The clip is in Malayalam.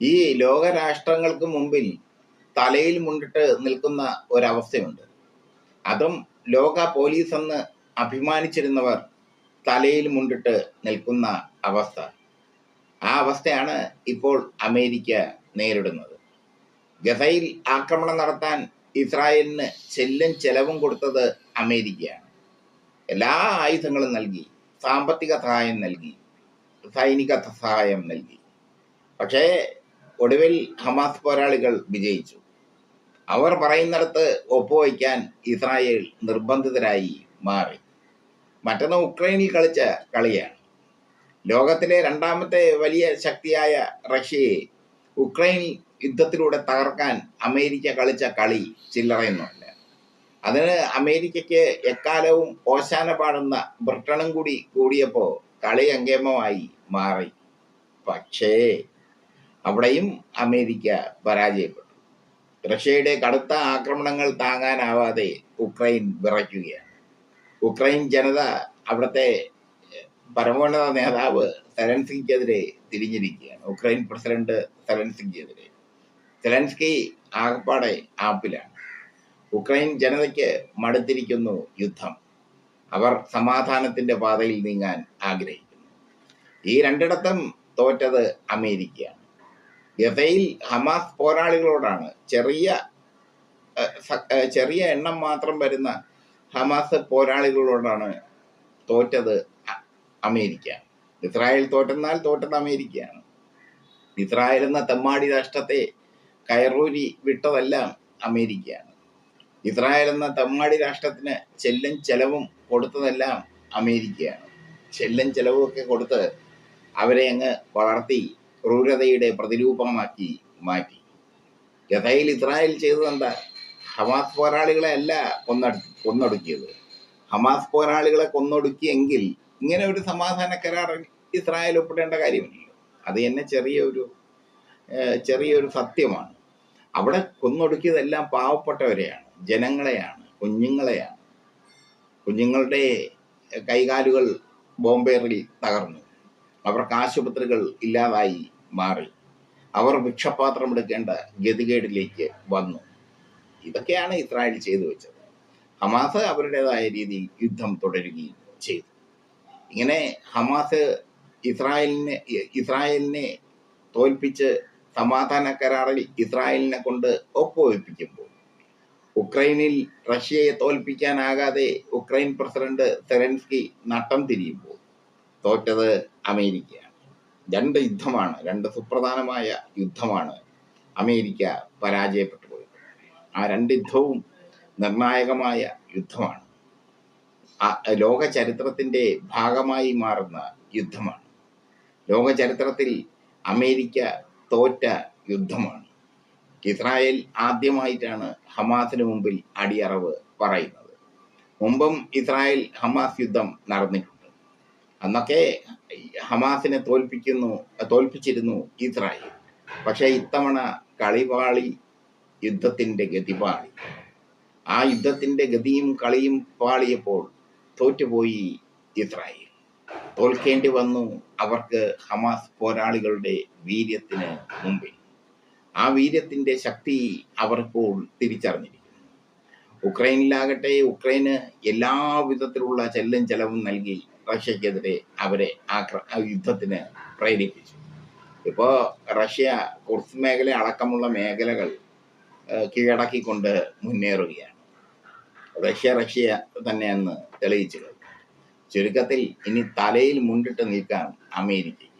ഈ ലോകരാഷ്ട്രങ്ങൾക്ക് മുമ്പിൽ തലയിൽ മുണ്ടിട്ട് നിൽക്കുന്ന ഒരവസ്ഥയുണ്ട്. അതും ലോക പോലീസ് എന്ന് അഭിമാനിച്ചിരുന്നവർ തലയിൽ മുണ്ടിട്ട് നിൽക്കുന്ന അവസ്ഥ. ആ അവസ്ഥയാണ് ഇപ്പോൾ അമേരിക്ക നേരിടുന്നത്. ഗസയിൽ ആക്രമണം നടത്താൻ ഇസ്രായേലിന് ചെല്ലും ചെലവും കൊടുത്തത് അമേരിക്കയാണ്. എല്ലാ ആയുധങ്ങളും നൽകി സാമ്പത്തിക സഹായം നൽകി സൈനിക സഹായം നൽകി. പക്ഷേ ഒടുവിൽ ഹമാസ് പോരാളികൾ വിജയിച്ചു. അവർ പറയുന്നിടത്ത് ഒപ്പുവയ്ക്കാൻ ഇസ്രായേൽ നിർബന്ധിതരായി മാറി. മറ്റൊന്ന് ഉക്രൈനിൽ കളിച്ച കളിയാണ്. ലോകത്തിലെ രണ്ടാമത്തെ വലിയ ശക്തിയായ റഷ്യയെ ഉക്രൈൻ യുദ്ധത്തിലൂടെ തകർക്കാൻ അമേരിക്ക കളിച്ച കളി ചില്ലറയൊന്നുമല്ല. അതിന് അമേരിക്കയ്ക്ക് എക്കാലവും ഓശാന പാടുന്ന ബ്രിട്ടനും കൂടി കൂടിയപ്പോൾ കളി അങ്കേമമായി മാറി. പക്ഷേ അവിടെയും അമേരിക്ക പരാജയപ്പെട്ടു. റഷ്യയുടെ കടുത്ത ആക്രമണങ്ങൾ താങ്ങാനാവാതെ ഉക്രൈൻ വിറയ്ക്കുകയാണ്. ഉക്രൈൻ ജനത അവിടുത്തെ പരമോന്നത നേതാവ് സെലൻസ്കിക്കെതിരെ തിരിഞ്ഞിരിക്കുകയാണ്. ഉക്രൈൻ പ്രസിഡന്റ് സെലൻസ്കിക്കെതിരെ. സെലൻസ്കി ആകപ്പാടെ ആപ്പിലാണ്. ഉക്രൈൻ ജനതയ്ക്ക് മടുത്തിരിക്കുന്നു യുദ്ധം. അവർ സമാധാനത്തിന്റെ പാതയിൽ നീങ്ങാൻ ആഗ്രഹിക്കുന്നു. ഈ രണ്ടിടത്തും തോറ്റത് അമേരിക്കയാണ്. ഗസയിൽ ഹമാസ് പോരാളികളോടാണ്. ചെറിയ ചെറിയ എണ്ണം മാത്രം വരുന്ന ഹമാസ് പോരാളികളോടാണ് തോറ്റത് അമേരിക്ക. ഇസ്രായേൽ തോറ്റെന്നാൽ തോറ്റത് അമേരിക്കയാണ്. ഇസ്രായേൽ എന്ന തെമ്മാടി രാഷ്ട്രത്തെ കയറൂരി വിട്ടതെല്ലാം അമേരിക്കയാണ്. ഇസ്രായേൽ എന്ന തെമ്മാടി രാഷ്ട്രത്തിന് ചെല്ലും ചെലവും കൊടുത്തതെല്ലാം അമേരിക്കയാണ്. ചെല്ലും ചെലവും ഒക്കെ കൊടുത്ത് അവരെ അങ്ങ് വളർത്തി ക്രൂരതയുടെ പ്രതിരൂപമാക്കി മാറ്റി. ഗതയിൽ ഇസ്രായേൽ ചെയ്തത് എന്താ ഹമാസ് പോരാളികളെ അല്ല കൊന്നടു കൊന്നൊടുക്കിയത്. ഹമാസ് പോരാളികളെ കൊന്നൊടുക്കിയെങ്കിൽ ഇങ്ങനെ ഒരു സമാധാന കരാർ ഇസ്രായേൽ ഒപ്പിടേണ്ട കാര്യമില്ലല്ലോ. അത് തന്നെ ചെറിയൊരു ചെറിയൊരു സത്യമാണ്. അവിടെ കൊന്നൊടുക്കിയതെല്ലാം പാവപ്പെട്ടവരെയാണ് ജനങ്ങളെയാണ് കുഞ്ഞുങ്ങളെയാണ്. കുഞ്ഞുങ്ങളുടെ കൈകാലുകൾ ബോംബേറിൽ തകർന്നു. അവർക്ക് ആശുപത്രികൾ ഇല്ലാതായി. മാറി. അവർ ഭിക്ഷപാത്രം എടുക്കേണ്ട ഗതികേടിലേക്ക് വന്നു. ഇതൊക്കെയാണ് ഇസ്രായേൽ ചെയ്തു വെച്ചത്. ഹമാസ് അവരുടേതായ രീതിയിൽ യുദ്ധം തുടരുകയും ചെയ്തു. ഇങ്ങനെ ഹമാസ് ഇസ്രായേലിനെ ഇസ്രായേലിനെ തോൽപ്പിച്ച് സമാധാന കരാറിൽ ഇസ്രായേലിനെ കൊണ്ട് ഒപ്പുവെപ്പിക്കുമ്പോൾ ഉക്രൈനിൽ റഷ്യയെ തോൽപ്പിക്കാനാകാതെ ഉക്രൈൻ പ്രസിഡന്റ് സെറൻസ്കി നട്ടം തിരിയുമ്പോൾ തോറ്റത് അമേരിക്കയാണ്. രണ്ട് യുദ്ധമാണ് രണ്ട് സുപ്രധാനമായ യുദ്ധമാണ് അമേരിക്ക പരാജയപ്പെട്ടു പോയത് ആ രണ്ട് യുദ്ധവും നിർണായകമായ യുദ്ധമാണ്. ലോക ചരിത്രത്തിന്റെ ഭാഗമായി മാറുന്ന യുദ്ധമാണ്. ലോക ചരിത്രത്തിൽ അമേരിക്ക തോറ്റ യുദ്ധമാണ്. ഇസ്രായേൽ ആദ്യമായിട്ടാണ് ഹമാസിന് മുമ്പിൽ അടിയറവ് പറയുന്നത്. മുമ്പും ഇസ്രായേൽ ഹമാസ് യുദ്ധം നടന്നിട്ടുണ്ട്. അന്നൊക്കെ ഹമാസിനെ തോൽപ്പിക്കുന്നു തോൽപ്പിച്ചിരുന്നു ഇസ്രായേൽ. പക്ഷേ ഇത്തവണ കളിപാളി യുദ്ധത്തിന്റെ ഗതിപാളി ആ യുദ്ധത്തിന്റെ ഗതിയും കളിയും പാളിയപ്പോൾ തോറ്റുപോയി ഇസ്രായേൽ. തോൽക്കേണ്ടി വന്നു അവർക്ക് ഹമാസ് പോരാളികളുടെ വീര്യത്തിന് മുമ്പിൽ. ആ വീര്യത്തിന്റെ ശക്തി അവർപ്പോൾ തിരിച്ചറിഞ്ഞിരിക്കുന്നു. ഉക്രൈനിലാകട്ടെ ഉക്രൈന് എല്ലാ വിധത്തിലുള്ള ചെല്ലും ചെലവും നൽകി റഷ്യക്കെതിരെ അവരെ ആക്ര യുദ്ധത്തിന് പ്രേരിപ്പിച്ചു. ഇപ്പോൾ റഷ്യ കുർസ് മേഖല അടക്കമുള്ള മേഖലകൾ കീഴടക്കിക്കൊണ്ട് മുന്നേറുകയാണ്. റഷ്യ റഷ്യ തന്നെയെന്ന് തെളിയിച്ചു ചുരുക്കത്തിൽ ഇനി തലയിൽ മുണ്ടിട്ട് നിൽക്കാൻ അമേരിക്ക